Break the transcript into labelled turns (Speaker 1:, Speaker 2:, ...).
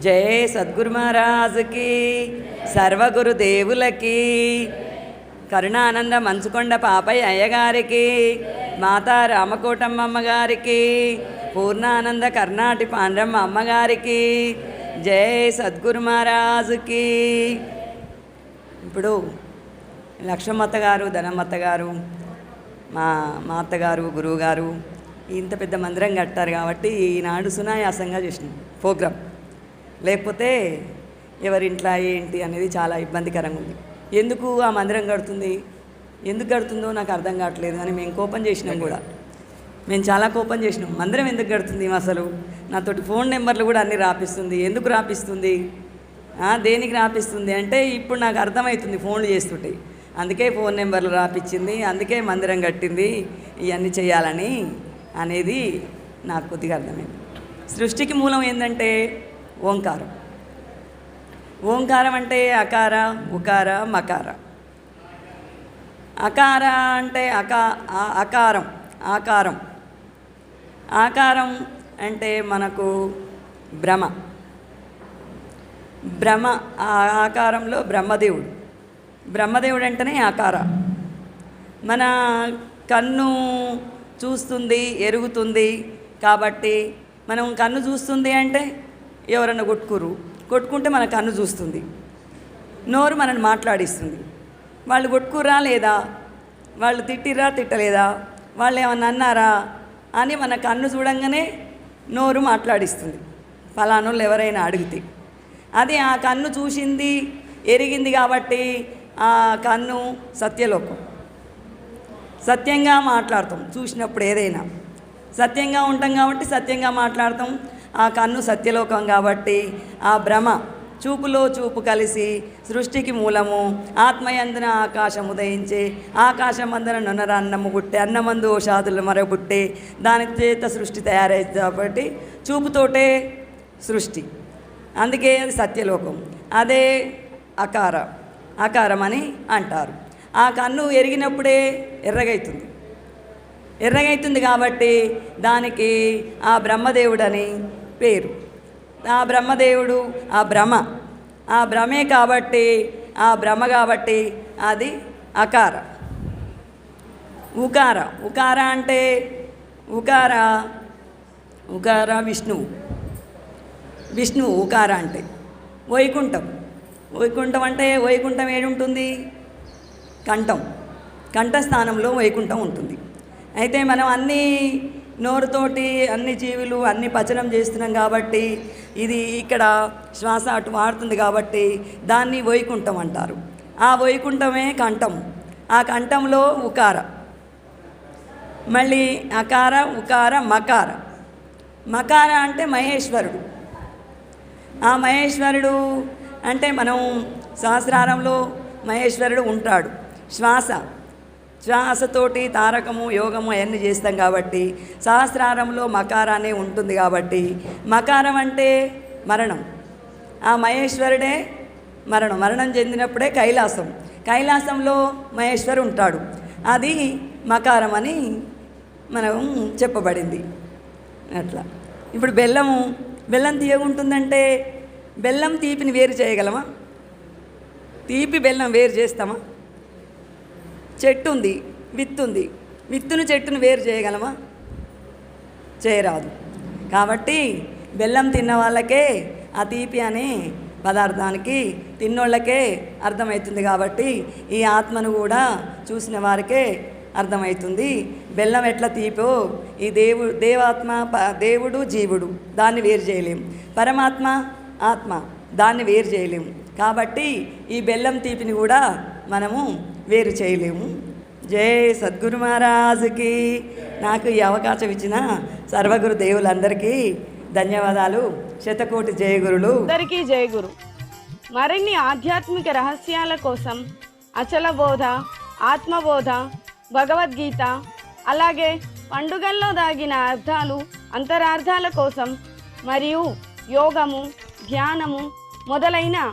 Speaker 1: జై సద్గురు మహారాజుకి సర్వగురు దేవులకి కరుణానంద మంచుకొండ పాపయ్య అయ్యగారికి మాతా రామకోటమ్మ గారికి పూర్ణానంద కర్ణాటి పాండ్రమ్మ అమ్మగారికి జై సద్గురు మహారాజుకి. ఇప్పుడు లక్ష్మత్త గారు ధనమ్మత్త గారు మా మా అత్తగారు గురువుగారు ఇంత పెద్ద మందిరం కట్టారు కాబట్టి ఈనాడు సునాయాసంగా చేసినాం ప్రోగ్రాం. లేకపోతే ఎవరింట్లో ఏంటి అనేది చాలా ఇబ్బందికరంగా ఉంది. ఎందుకు ఆ మందిరం కడుతుంది? ఎందుకు కడుతుందో నాకు అర్థం కావట్లేదు అని మేము కోపం చేసినాం కూడా. మేము చాలా కోపం చేసినాం. మందిరం ఎందుకు కడుతుంది అసలు? నాతోటి ఫోన్ నెంబర్లు కూడా అన్నీ రాపిస్తుంది. ఎందుకు రాపిస్తుంది? దేనికి రాపిస్తుంది అంటే ఇప్పుడు నాకు అర్థమవుతుంది ఫోన్లు చేస్తుంటే. అందుకే ఫోన్ నెంబర్లు రాపిచ్చింది అందుకే మందిరం కట్టింది ఇవన్నీ చేయాలని అనేది నాకు కొద్దిగా అర్థమైంది. సృష్టికి మూలం ఏంటంటే ఓంకారం. ఓంకారం అంటే అకార ఉకార మకార. అకార అంటే అకా అకారం ఆకారం. ఆకారం అంటే మనకు భ్రమ భ్రమ ఆ ఆకారంలో బ్రహ్మదేవుడు. బ్రహ్మదేవుడు అంటేనే ఆకార. మన కన్ను చూస్తుంది ఎరుగుతుంది కాబట్టి మనం కన్ను చూస్తుంది అంటే ఎవరన్నా కొట్టుకురు కొట్టుకుంటే మన కన్ను చూస్తుంది. నోరు మనల్ని మాట్లాడిస్తుంది. వాళ్ళు కొట్టుకురా లేదా? వాళ్ళు తిట్టిరా తిట్టలేదా? వాళ్ళు ఏమన్నా అన్నారా అని మన కన్ను చూడంగానే నోరు మాట్లాడిస్తుంది. ఫలానోళ్ళు ఎవరైనా అడిగితే. అది ఆ కన్ను చూసింది ఎరిగింది కాబట్టి ఆ కన్ను సత్యలోకం. సత్యంగా మాట్లాడతాం. చూసినప్పుడు ఏదైనా. సత్యంగా ఉంటాం కాబట్టి సత్యంగా మాట్లాడతాం. ఆ కన్ను సత్యలోకం కాబట్టి ఆ భ్రమ చూపులో చూపు కలిసి సృష్టికి మూలము ఆత్మయందున ఆకాశం ఉదయించే ఆకాశమందున నొనర అన్నము గుట్టే అన్నమందు ఓషాదులు మరబుట్టే దాని చేత సృష్టి తయారైంది కాబట్టి చూపుతోటే సృష్టి. అందుకే అది సత్యలోకం. అదే అకార అకారం అని అంటారు. ఆ కన్ను ఎరిగినప్పుడే ఎర్రగైతుంది. ఎర్రగైతుంది కాబట్టి దానికి ఆ బ్రహ్మదేవుడని పేరు. ఆ బ్రహ్మదేవుడు ఆ భ్రమ. ఆ భ్రమే కాబట్టి ఆ భ్రమ కాబట్టి అది అకార. ఉకార. ఉకార అంటే ఉకార ఉకార విష్ణువు విష్ణువు ఉకార అంటే వైకుంఠం. వైకుంఠం అంటే వైకుంఠం ఏడుంటుంది? కంఠం. కంఠస్థానంలో వైకుంఠం ఉంటుంది. అయితే మనం అన్నీ నోరుతోటి అన్ని జీవులు అన్ని పచనం చేస్తున్నాం కాబట్టి ఇది ఇక్కడ శ్వాస అటు వాడుతుంది కాబట్టి దాన్ని వైకుంఠం అంటారు. ఆ వైకుంఠమే కంఠం. ఆ కంఠంలో ఉకార. మళ్ళీ అకార ఉకార మకార. మకార అంటే మహేశ్వరుడు. ఆ మహేశ్వరుడు అంటే మనం సహస్రారంలో మహేశ్వరుడు ఉంటాడు. శ్వాస. శ్వాసతోటి తారకము యోగము అవన్నీ చేస్తాం కాబట్టి సహస్రారంలో మకారానే ఉంటుంది కాబట్టి మకారం అంటే మరణం. ఆ మహేశ్వరుడే మరణం. మరణం చెందినప్పుడే కైలాసం. కైలాసంలో మహేశ్వరు ఉంటాడు. అది మకారం అని మనం చెప్పబడింది. అట్లా. ఇప్పుడు బెల్లము బెల్లం తీయగుంటుందంటే బెల్లం తీపిని వేరు చేయగలమా? తీపి బెల్లం వేరు చేస్తామా? చెట్టు ఉంది విత్తు ఉంది. విత్తును చెట్టును వేరు చేయగలమా? చేయరాదు. కాబట్టి బెల్లం తిన్న వాళ్ళకే ఆ తీపి అనే పదార్థానికి తిన్నోళ్ళకే అర్థమవుతుంది కాబట్టి ఈ ఆత్మను కూడా చూసిన వారికే అర్థమవుతుంది. బెల్లం ఎట్లా తీపో? ఈ దేవు దేవాత్మ ప- దేవుడు జీవుడు దాన్ని వేరు చేయలేం. పరమాత్మ ఆత్మ దాన్ని వేరు చేయలేము కాబట్టి ఈ బెల్లం తీపిని కూడా మనము వేరు చేయలేము. జై సద్గురు మహారాజుకి. నాకు ఈ అవకాశం ఇచ్చిన సర్వగురు దేవులందరికీ ధన్యవాదాలు. శతకోటి జయగురులు.
Speaker 2: అందరికీ జయగురు. మరిన్ని ఆధ్యాత్మిక రహస్యాల కోసం అచల బోధ ఆత్మబోధ భగవద్గీత అలాగే పండుగల్లో దాగిన అర్థాలు అంతరార్థాల కోసం మరియు యోగము ధ్యానము మొదలైన